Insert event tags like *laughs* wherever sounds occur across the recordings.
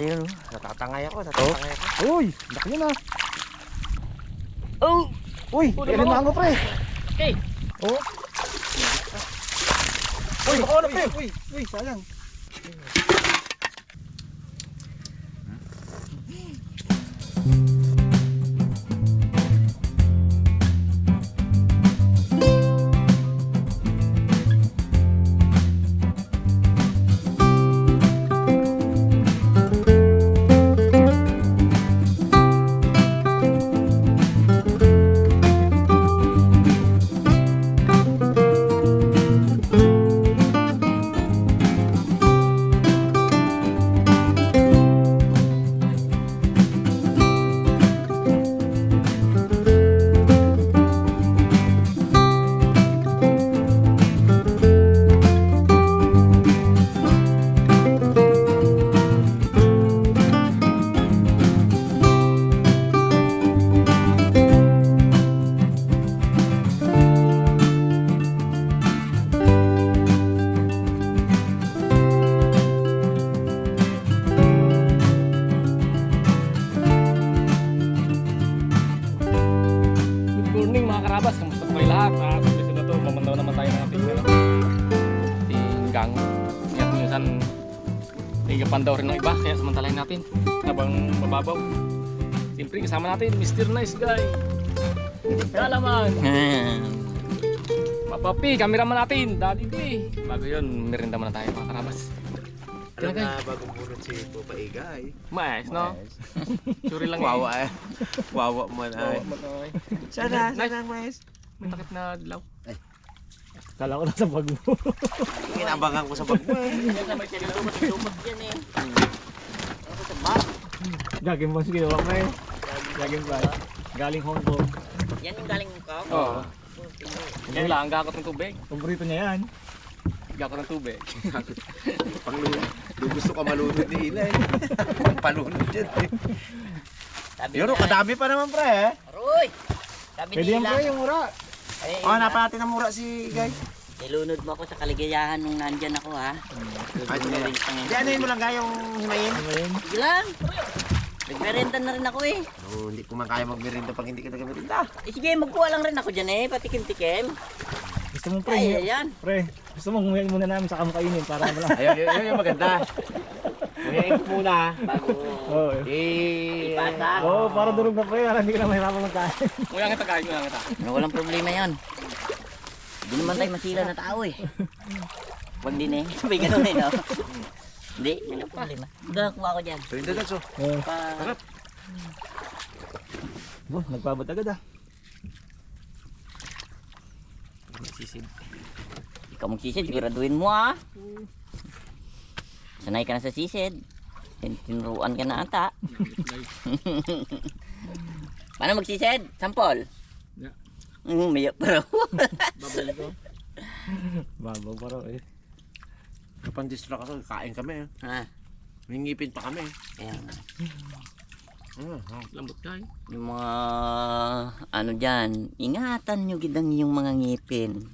Ayun. Natatangay ako, natatangay ako. Uy, laki yun ah. Oh! Uy, kailan naman. mango pre. Okay. Oh. Uy, ako na pre. Uy, uy, sayang. Kasama natin, Mr. Nice Guy. Kalaman. *laughs* Papa P, cameraman natin, Daddy D. Bago yun, merinda muna tayo mga karabas. Alam na bagong bunot si Pupa Igay. Mais, no? *laughs* Suri lang Wawa eh. Wawa mo eh. *laughs* ay. Sana, sana mais. May takip na dilaw. Kala ko nasa bag mo. Inabangan ko sa bag mo eh. Yan na may tinulumot, lumot yan eh. Gaging boss ginawa mo eh. Ba? Galing Hong Kong. Yan yung galing ko. Oo. Yan lang, gakot ng tubig. Paborito niya yan. Gakot ng tubig. *laughs* Panglunod. Gusto ka malunod ni Ila eh. Ang palunod dyan eh. Sabi Yun, kadami pa naman pre eh. Aroy! Sabi Pwede yan pre, yung mura. eh, Oh, napati na mura si Igay. nilunod mo ako sa kaligayahan nung nandyan ako ha. Ay, ano yun mo lang gayong himayin? Ano yun? Sige lang. Nagmerenda na rin ako eh. Oh, hindi ko man kaya magmerinda pag hindi ka nagmerinda. Eh sige, magkuha lang rin ako dyan eh. Patikim-tikim. Gusto mo pre? Ay, ayan. Pre, gusto mo nguyan muna namin sa kamukainin para *laughs* wala. Ayun, yun, yun yung maganda. Ngayon ko muna. Bago Oo. Eh, ipasa. Oo, para durog na pre. Para hindi ka na mahirapan magkain. Nguya kita kain, nguya kita. No, walang problema yon. Hindi naman tayo masila na tao eh. *laughs* Wag din eh. May ganun eh no. *laughs* Hindi, walang problema. Gagawa ko dyan. Ito yung dalag so. Oo. Pa... Oh, nagpabot agad ah. Sisid. Ikaw magsisid, siguraduhin mo ah. Sanay ka na sa sisid. Tin- Tinuruan ka na ata. *laughs* Paano magsisid? Sampol? Yeah. Mm, maya pa raw. Babalik ko. *laughs* Pa raw eh. Kapag distract ako, kain kami eh. ha? May ngipin pa kami eh. Nga. Mm, ah. Lambot kain. Yung mga ano dyan, ingatan nyo gidang yung mga ngipin.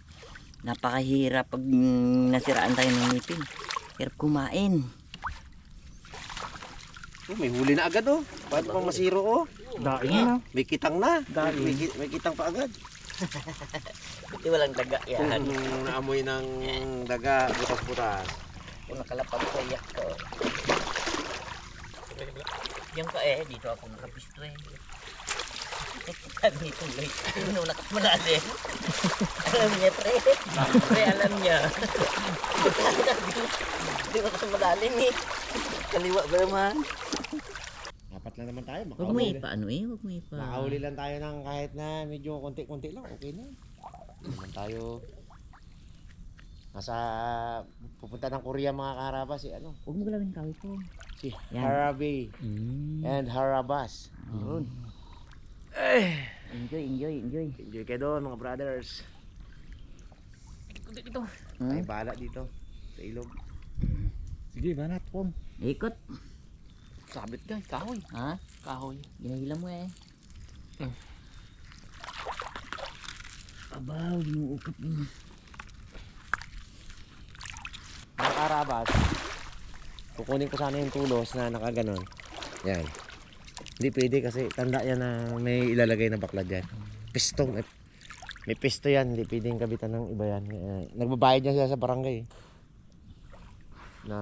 Napakahirap pag nasiraan tayo ng ngipin. Hirap kumain. Oh, may huli na agad oh. Paano pang masiro oh? Daing na. May kitang na. Dahil. May, ki- may kitang pa agad. Buti walang daga yan. Mm, naamoy ng daga, butas-butas. Kung nakalapag ko, iyak ko. Yung ka eh, dito ako nakapisto eh. Ni Tuloy, ano nakamadali. alam niya pre, pre alam niya. Hindi ko kasi madaling eh. Kaliwa ba naman? Lang naman tayo. Huwag mo ipa ano eh, huwag mo ipa. Makahuli lang tayo ng kahit na medyo konti-konti lang, okay na. Hindi naman tayo nasa pupunta ng Korea mga karaba si ano Huwag mo galawin kawit ko. si Yan. Harabi Mm. and Harabas Yun. Enjoy, enjoy, enjoy. enjoy kayo doon mga brothers Dito, dito. ay Hmm? bahala dito sa ilog Sige, banat pong. Ikot. Sabit guys, kahoy. Ha? Kahoy. Ginahila mo eh. Hmm. Abaw, linuukap mo. mga karabas kukunin ko sana yung tulos na nakaganon. Yan. Hindi pwede kasi tanda yan na may ilalagay na baklad yan. Pistong. eh, May pisto yan. Hindi pwedeng kabitan ng iba yan. Eh, Nagbabayad niya siya sa barangay. Na...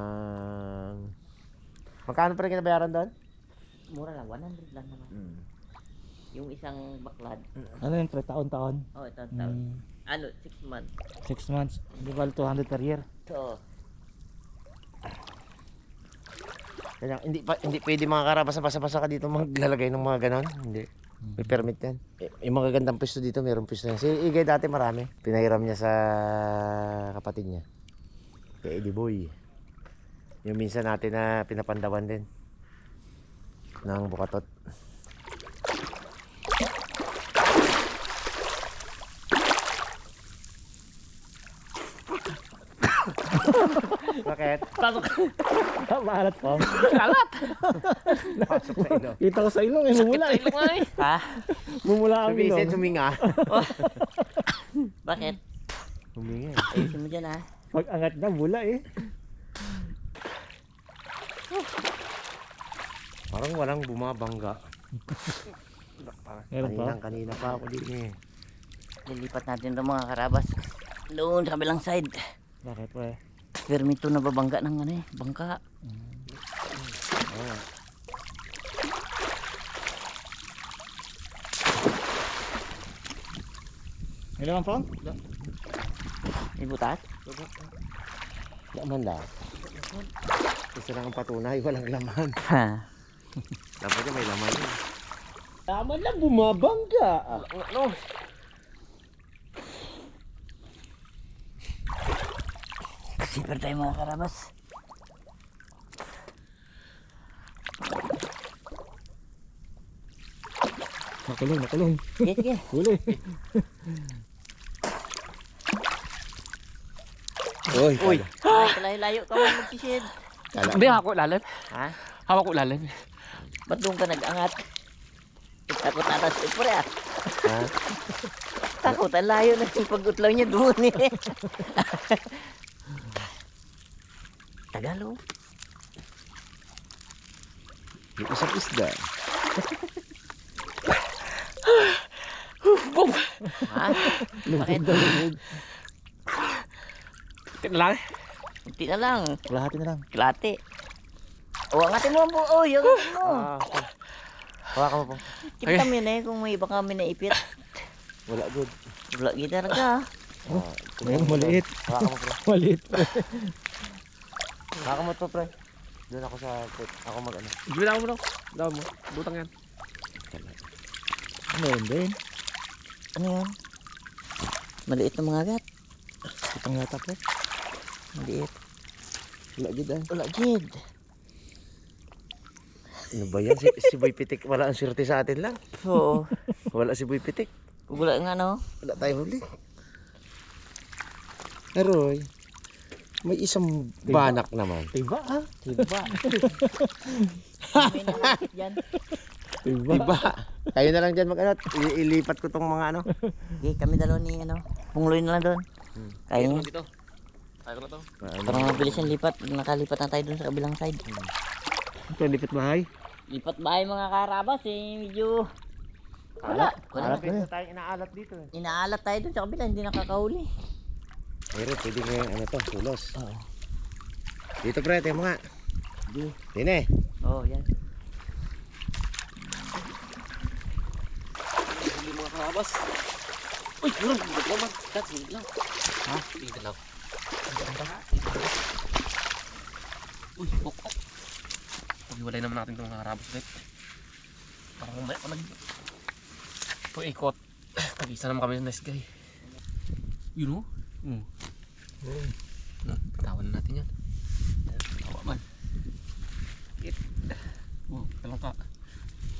Magkano pa rin kinabayaran doon? Mura lang, 100 lang naman. Yung isang baklad. Ano yun, pre? Taon-taon? Oh, ito, ito. Ano, 6 months. 6 months. Di ba 200 per year? So, Kaya hindi pa hindi pwede mga karabas basa-basa ka dito maglalagay ng mga ganon. Hindi. May permit yan. Eh, Yung mga gandang pwesto dito, mayroong pwesto yan. Si Igay dati marami. Pinahiram niya sa kapatid niya. Kay Eddie Boy. Yung minsan natin na pinapandawan din. Ng bukatot. Bakit? Maalat po. Pasok sa ilo. Kita ko sa ilong eh, mumula eh. ha? Mumula ang ilong. suminga. Bakit? Huminga. Ayusin mo dyan ha. Pag angat na, mula eh. Parang walang bumabangga. Meron pa? Kaninang kanina pa ako din eh. Lilipat natin ito mga karabas. Doon sa kabilang side. Bakit pre? Permito na babangga ng ano eh, bangka. Oo. May naman po? May butas? Laman lang. Isa lang ang patunay, walang laman. Ha. Dapat may laman yun. Tama lang, bumabangga. Ano? Super tayo mga karabas. Makulong, makulong. Sige, sige. *laughs* Huli. Uy, Uy, ay, kalayo-layo ka mo magsisid. Kala, Hindi, hawak ko ilalim. Ha? Hawak ko. Ba't doon ka nag-angat? Takot na tas ipure ah. ha? *laughs* Takot, ang layo na yung pag-utlaw niya doon eh. *laughs* Tagalog. Yung isang isda. Ha? Bakit? Tingnan lang. Kunti na lang. Kalahati na lang. Klate. O, angatin mo ang buo. Yung angatin mo. Ah, Hawakan mo po. Kita mo yun eh kung may iba kami naipit. Wala good. Wala kita talaga. Ah, Ayun, maliit. Hawakan mo pre. *laughs* Maliit pre. Hawakan mo to pre. Doon ako sa ako mag ano. Bilang mo daw. Daw mo. Butang yan. Ano yun din? Ano yan? Maliit na mga agat. Itang yata pre. Maliit. Wala good ah. Wala, Jed. Ano ba yan? Si, si Boy Pitik wala ang swerte sa atin lang. Oo. Wala si Boy Pitik. Wala nga no. Wala tayo huli. Pero eh, may isang banak naman. Tiba ah. Diba? May nakakit dyan. Tiba. Diba? Kayo na lang dyan mag ano, i- ilipat ko tong mga ano. Okay, kami dalawa ni ano. Pungloy na lang doon. Kaya niya. Dito. Kaya ko na to. Parang mabilis yung lipat. Nakalipat na tayo doon sa kabilang side. Ito, lipit bahay. Lipat bahay mga karabas eh. Medyo wala. Wala. Alat na tayong inaalat dito eh. Inaalat tayo doon sa kabila. Hindi nakakahuli. Pero pwede nga yung ano to, tulos. Oo. Dito pre, tayo mga. Di. Dine eh. Oo, oh, yan. Hindi mga karabas. Uy. Ba't naman? Kat, hindi lang. Ha? Dito lang. Uy, pokok. Pag-iwalay naman natin itong mga karabas ulit. Parang may pa nag... Pag-ikot. Tag-isa *coughs* naman kami ng nice guy. Yun o. Hmm. Hmm, Bitawan na natin yan. Tawa man. Kit. Oh, talang ka.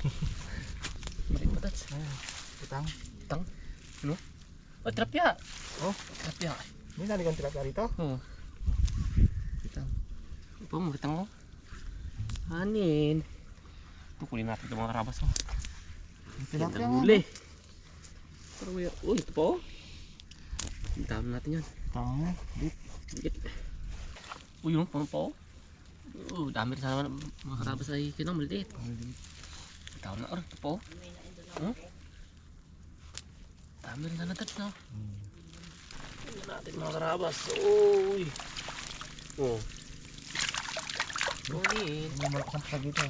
*laughs* Maliit pa tats. Itang. Tang. Ano? Oh, trapya. Oh. Trapya. May naligang tilapia rito. Oo. Kitang. Ito mo, kitang mo. Hanin. Tukulin natin itong mga karabas. Oh. Tilapia huli. Pero kuya, uy, ito po. Dami natin yan. Tama. Higit. Uy, yun, pang po. Oo, dami rin sana mga karabas ay kinong maliit. Ikaw na oras po. Huh? Dami rin sana tats no. Tingnan natin mga karabas. Uy. Oh. Kunin. May malakas ang pag dito.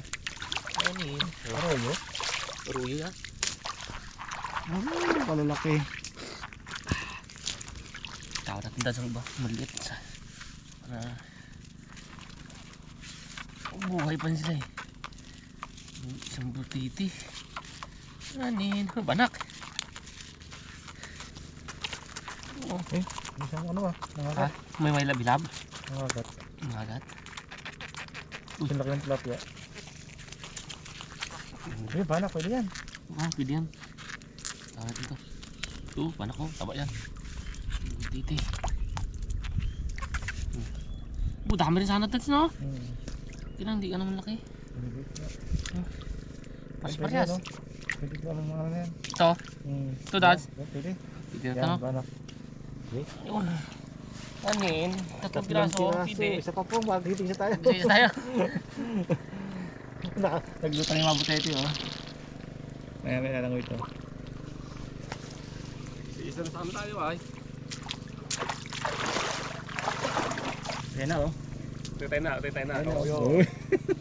Kunin. Aroyo? Ruyo yan. Oh, palalaki. Tawag natin dahil sa iba. Maliit. Para buhay pa sila eh. Isang butiti. Anin. Banak. Oh, Isang ano ba? Nangagat. May may labilab. Nangagat. Magat. Isang laki ng tilapia. Eh, banak, pwede yan. Oh, pwede yan. Tawag natin to. Ito, banak ko. Taba yan. Butiti. Oh, dami rin sana tats no? Hmm. Kailan hindi ka naman laki. Pwede yan. Pas Pwede parehas. yan, no? Pwede ko ano mga ano yan. Ito. Hmm. Ito, Dads? Pwede. Pwede na ito Yan, no? banak. Yun. Anin? Tatlong piraso. Pwede. Isa pa po, maghiting sa tayo. Bisa tayo. *laughs* Naka- Naglutang yung mga butete, oh. Maya may lalangoy ito. Isa na saan tayo ay. Yan na, oh. Tutay na, tutay na. Na, Oo, oh.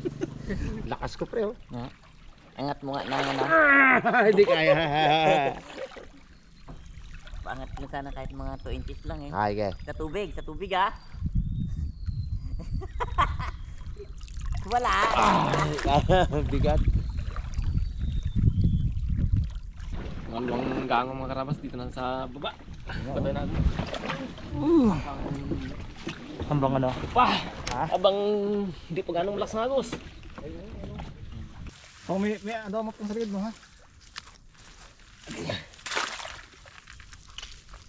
*laughs* Lakas ko pre oh. Angat mo nga na ano. *laughs* Hindi kaya. Paangat mo sana kahit mga 2 inches lang eh. Ay, kaya. Sa tubig, sa tubig ah. *laughs* Wala. *laughs* Bigat. Dalawang gangong mga karabas dito na sa baba. Patay natin. Hambang ano? Pa! Abang hindi pa ganong malakas ng agos. Oh, may, may ano mo sa likod mo, ha? *laughs*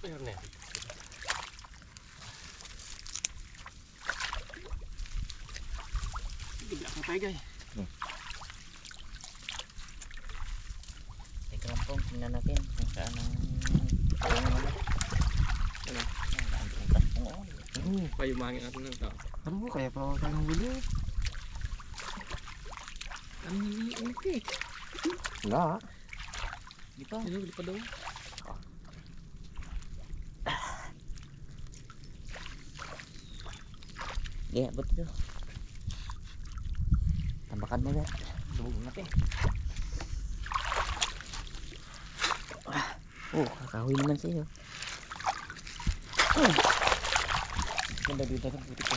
Ayun na yan. Gabi akong pegay. Teka lang po, tingnan natin kung saan ang ang ano. Ayun, ang dami ng taspong oh. Oo, payumangin natin ng tao. Ano mo, kaya pa ako tayo ng huli. Ano hindi unti? Wala. Dito. Sino pa daw? Yeah, abot ito. Tambakan mo yan. Lubog natin. Oh, kakahoy naman sa'yo. Ganda dito sa puti ko.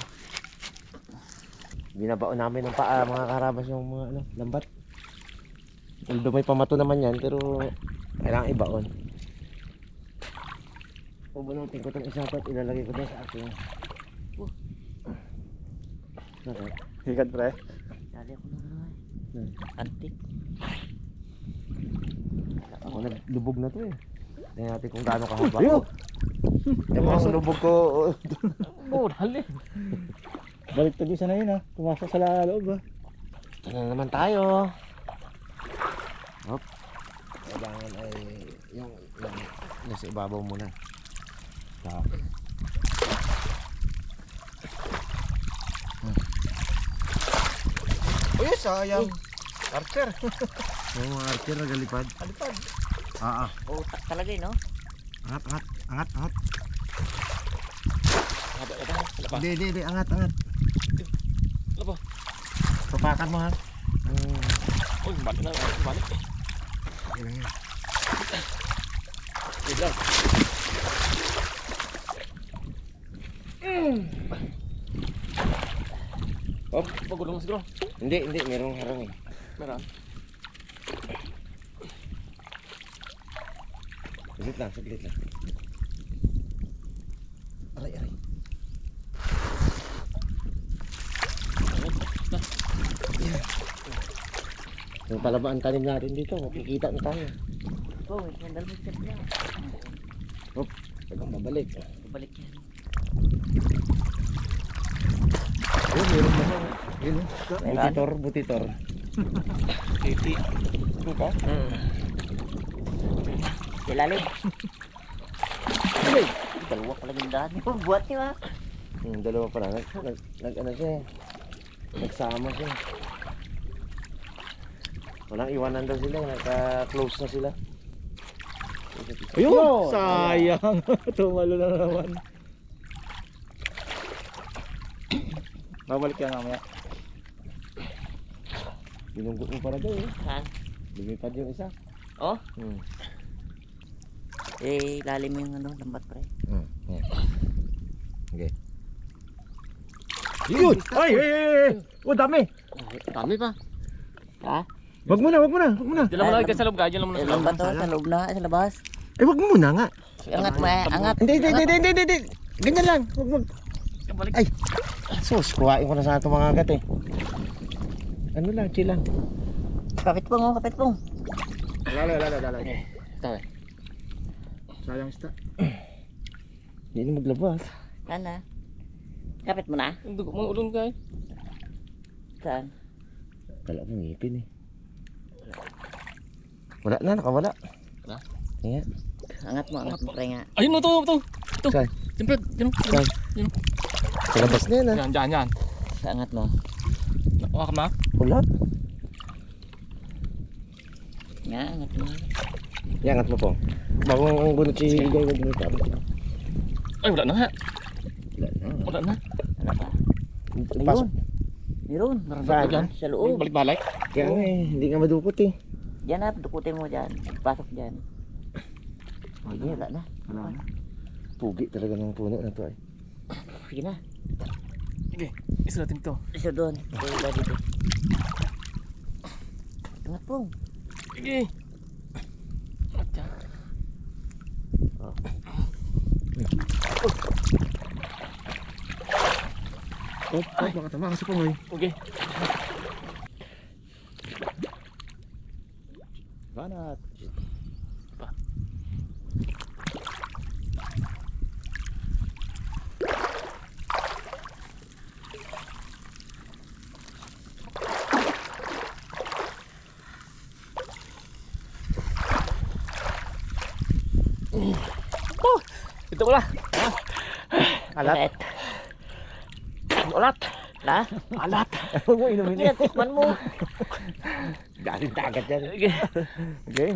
Binabaon namin ng paa mga karabas yung mga ano, lambat. Although may pamato naman yan, pero kailangan ibaon. Pubunutin ko itong isa at ilalagay ko doon sa aking... Oh. Sarap. Hikat, pre. Dali ako na naman. Hmm. Antik. Ako naglubog na to eh. Tingnan natin kung gaano kahaba. Ayun! Oh. Yung mga lubog ko, oh, Oh, dali. Balik to isa na yun, ha? Pumasok sa loob, ha? ito na naman tayo. Hop. Kailangan ay yung, yung nasa ibabaw muna. Ito. Uy, sayang. Archer. Mga archer na galipad. Alipad. Ah, ah. Oh, ta- talaga no? Angat, angat, angat, angat. Ba? Wala pa. Hindi, hindi, hindi, angat, angat. Wala pa. Papakan mo ha. Ang, Uy, balik na. Balik. okay lang yan. Wait lang. Oh, pagulong siguro. Hindi, hindi, merong harang eh. Meron. Saglit lang, saglit lang. Aray, aray. Yung palabaan tanim natin dito, makikita na tayo. Oh, may sandal mo step lang. Pag mabalik. Balik yan. Oh, meron na lang. Yun, butitor, butitor. Titi. Dito. Mm. Ilalim. Dalawa pala yung daan. Buhat niyo ha. Hmm, dalawa pa lang. Nag, nag, nag ano siya eh. Nagsama siya. Walang iwanan daw sila, nagka-close na sila. Ayun! Sayang! *laughs* Tumalo na naman. Babalik yan mamaya. Binunggot mo para daw eh. Saan? Lumipad yung isa. Oh? Hmm. Eh, lalim yung ano, lambat pre. Hmm. Yeah. Okay. Yun! Ay! Ay! Ay! ay. Oh, dami! Dami pa. Ha? Wag mo na, wag mo na, wag mo na. Diyan lang muna kayo sa loob. Diyan muna Eh, sa loob. lambat sa loob na, sa labas. Eh, wag mo muna nga. Angat mo eh, angat. Hindi, hindi, hindi, hindi, hindi. Ganyan lang. Mag... Balik. Ay! Sus, kuhain ko na sa itong mga agat eh. Ano lang, chill lang. Kapit pong, oh, kapit pong. Lalo, lalo, lalo. Tayo. Sayang ista. Hindi na maglabas. Na? Kapit mo na? Ang dugo mga ulong, guys. Saan? Kala ko ngipin eh. Wala na, nakawala. Wala? Ayan. Angat mo, angat mo pre nga. Ayun, ito, ito. Ito. Saan? Siyempre, yun. Saan? Yun. Sa labas na yan ah. Yan, dyan, yan. Sa angat mo. Nakuha ka na? Wala. Nga, angat mo. Iangat mo po. Bago ang gunot si Igay, wag mo ito. Ay, wala na nga. Wala na. Wala na. Pa? Pasok. Meron. Saan? Dyan. Sa loob. Balik-balik. Kaya nga eh, hindi nga madukot eh. Diyan na, dukutin mo dyan. Pasok dyan. Oh, yeah, wala na. Wala na. Pugi talaga ng puno na to eh. Sige na. Sige, isa natin ito. Isa doon. Ito iba dito. Angat pong. Sige. At yan. Oh, oh, baka tama kasi po, Okay. Banat. Ito wala. Alat. Ulat. Na? Alat. Huwag mo inumin Sige, tikman mo. Galing dagat yan. Okay.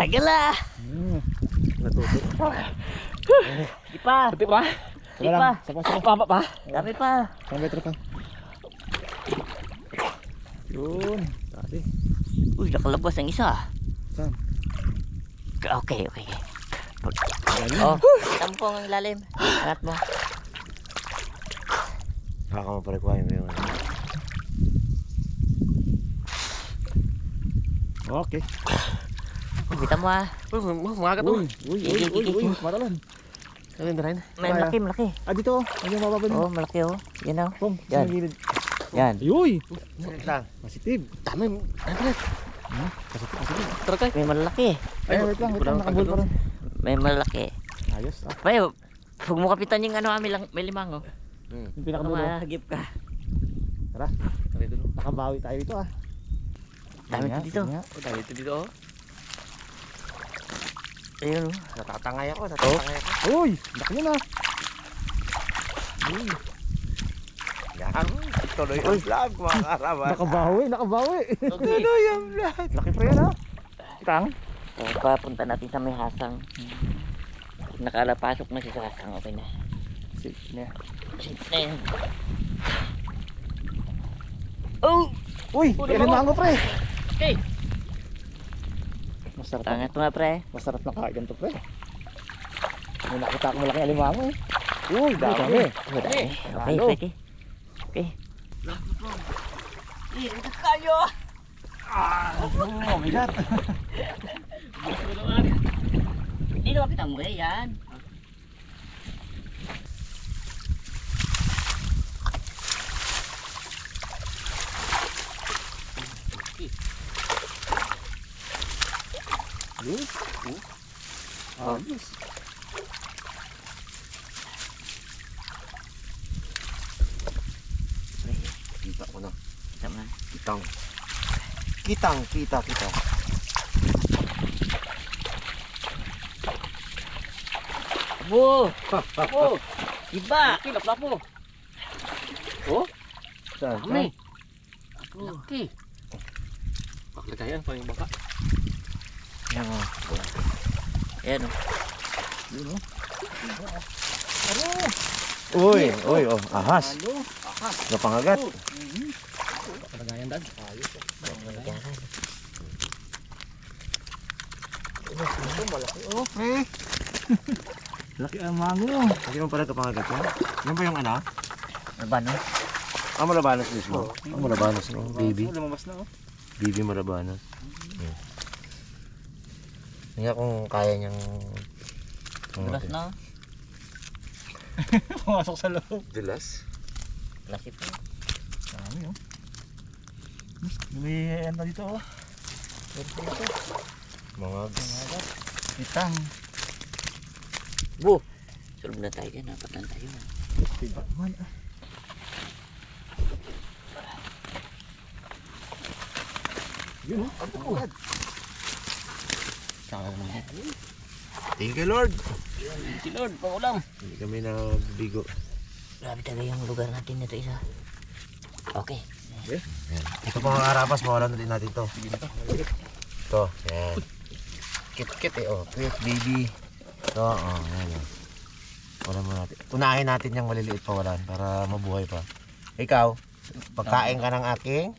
Tagal ah. Natuto. Di pa. Pati pa. Di pa. Sapa, sapa. Pa. Dami pa. Isang metro pa. Yun. Dali. Uy, nakalabas ang isa. Saan? Okay, okay. Oh, tampong ang ilalim. Angat mo. Baka maparequire mo yung ano. Okay. Bita mo ah. Uy, mga Uy, to. uy, uy, uy, uy. Matalan. Ayun, rin. May malaki, malaki. Ah, dito. oh. Mo mababa Oh, malaki oh. Yan oh. Pong, Yan. Yan. Uy! Positive. Dami. Ano. Tara. May malaki. Ay, wait lang, wait lang. Nakabul pa rin. May malaki. Ayos. Ah, Payo, huwag mo kapitan yung ano, may, lang, may limang oh. yung Baka pinakabulo. mahagip ka. Nakabawi tayo dito ah. Dami nga, dito. Oh, dami ito dito. oh. Ayun oh. Natatangay ako, natatangay ako. Uy! Laki yun ah. Tuloy ang vlog, mga karabas. Nakabawi, nakabawi. Tuloy ang vlog. Laki pa yan ah. Tang. So, papunta natin sa may hasang. Nakalapasok na sa hasang. Okay na. Sige na. Safe na yan. Oh! Uy! Oh, Kaya diba? mango pre. Okay. Masarap na. Tangat nga pre. Masarap na kain to pre. May nakita ko malaking alimango eh. Uy, dami. Okay, Halo. okay. Okay. Ikot kayo! Oh my God. Hindi na kapitan mo eh, yan. Ayos. Kita ko na. Tama. Kitang. Kitang, kita, kita. Bo! Bo! Iba! Laki, laplapo. Oh, Saan? dami. Laki. Pakalagayan pa yung baka. Yan o. Ayan o. Uy, uy, oh, ahas. Napangagat. Pakalagayan dad. Oh, pre. *laughs* Laki ang mango. Kasi mo pala kapangagat yan. Yan ba yung ano? Ano ba no? Ah, malabanos mismo. Ah, malabanos no, baby. Oh, lumabas na oh. Baby malabanos. Hmm. Nga kung kaya niyang... Dulas na. *laughs* Pumasok sa loob. Dulas? Klase po. Dami oh. May ano dito oh. Mga... Itang. Bu! Sulog na tayo dyan. Apat lang tayo. Tiba man ah. Yun oh. Ang pagkad. Thank you, Lord. Si Lord, pangulam. Hindi kami nagbigo. Grabe talaga yung lugar natin nito isa. Okay. Yan. Ito pa mga karapas, mawalan ulit natin to. Ito, yan. Kit-kit eh, oh. Cute baby. Ito, oh, yan oh. Wala mo natin. Unahin natin yung maliliit pa walan para mabuhay pa. Ikaw, pagkain ka ng aking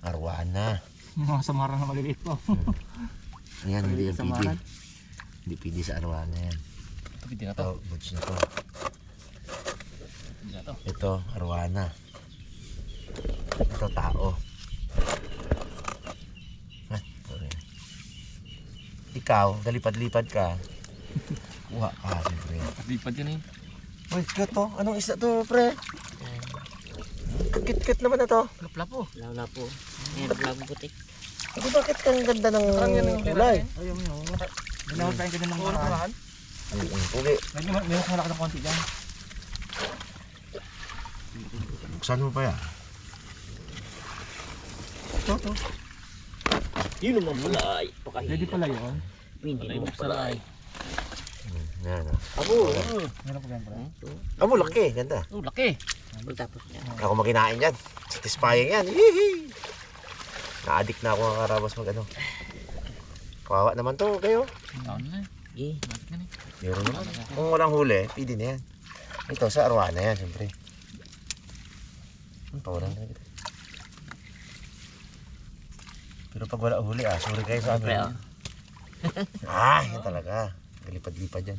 arwana. Yung mga samaran na maliliit po. Yan, hindi yan pidi. Hindi pidi sa arwana yan. Ito, pwede na to. Ito, butch na na to. Ito, arwana. Ito, tao. Ah, sorry. Ikaw, dalipad-lipad ka. *laughs* Kuha ka, siyempre. Lipad yan eh. Uy, cute to. Anong isda to, pre? Kit-kit naman na to. Laplapo. Lala po. Ayan, vlog butik. Ito bakit kang ganda ng kulay? Ayaw mo yun. Ginawag tayong ganyan ng mga Paraan. Mm, Pugi. Medyo ma- medyo malaki ng konti dyan. Buksan mo pa yan. Ito, ito. Yun naman pala ay. Ready pala yun. Hindi buksan pala ay. Yan, oh. Abo! Meron pa ganyan pre. Amo, laki. Ganda. Oh, laki. Tapos niya. Ako makinain yan. Satisfying yan. Hihi. Na-addict na ako ng karabas mag ano. Kawawa naman to kayo. Taon na eh. Eh, yan eh. Meron naman. Kung walang huli, pwede na yan. Ito sa arwana yan, siyempre. Ang tawaran na kita. Pero pag wala huli, ah, sorry kayo sa amin. oh. *laughs* Ah, yan talaga. Galipad-lipad yan.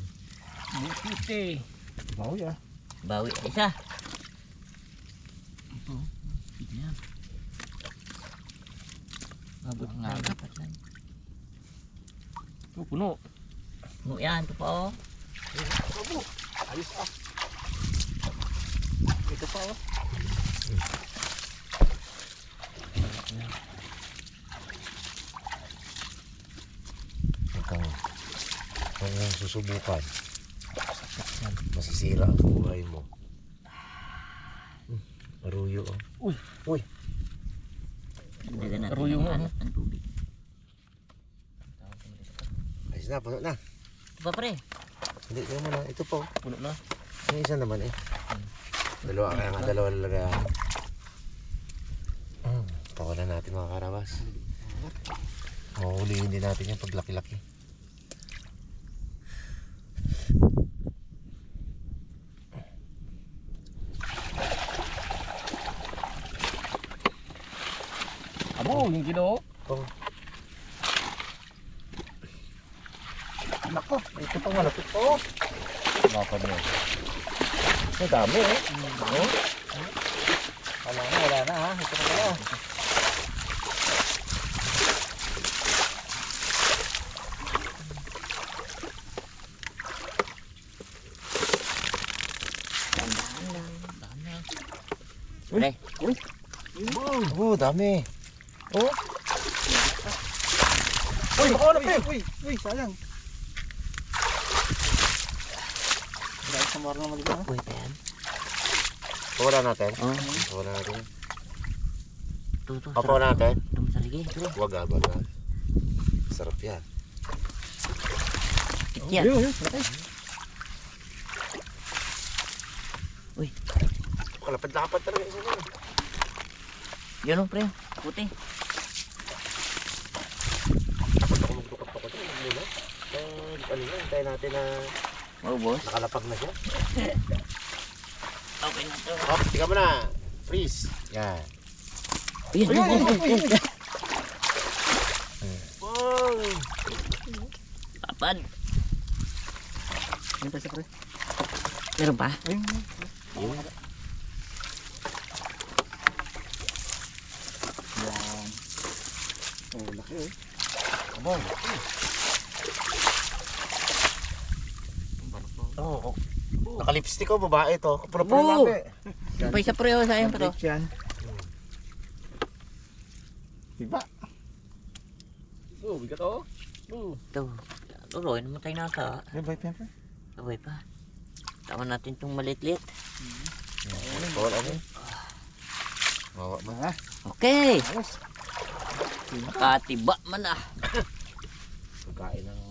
Bukit eh. Bawi ah. Bawi. Isa. Ito. Yan. Abot nga. Dapat lang. Ito, puno. Ano yan? Ito pa oh. Ayos ah. Ito pa oh. Huwag kang, huwag kang susubukan. Masisira ang buhay mo. Hmm, Aruyo, oh. Dagan natin Aruyo ang mo, alat ng tubig. Ayos na, puno na. Ito pa pre. Hindi, yun mo na. Ito po. Puno na. Yung isa naman eh. Dalawa, kaya nga dalawa lalagayan. Mm, Tawanan natin mga karabas. Mahuhulihin din natin yung paglaki-laki. Abo, yung ginoo. Nako, ito pa malapit po. Dapat mo. Ang dami eh. Wala na, wala na ha. Ito na pala. Pre. Oo, dami. Oh, Uy, baka wala pre. Uy, uy, sayang. Dahil sa mara naman dito ha. Uy, yan. Pawala natin. Oh. Pawala natin. Ito, ito. Papawala natin. Ito, masarigi. Pre. Huwag ah, wag ah. Sarap yan. Yan. Yun, yun. Uy. Kalapad-lapad talaga isa dyan. Yan o, pre. Puti. Dapat ako magdukot ako dyan. Ano na? Eh, ano na, hintayin natin na Maubos. nakalapag na siya. Okay na to. Hop, tika mo na. Freeze. Yan. Ayan, ayan, ayan, ayan. Wow! Papad. Ano pa siya, pre? Meron pa? Yun. Yan. Oh, laki oh. Abo. Oo. Oh, Nakalipstick ko, babae to. Puro puro Oo. Ano pa isa? Oh, sayang pa to. Complete yan. Diba? Oh, bigat oh. Oh. Ito. Tuloy, namatay na ata. Diba, Pempe? Sabay pa. Tama natin itong malitlit. Bawal ano? Bawa ba? Ah, Okay. ayos. Nakatiba man ah. *laughs* Pagkain ng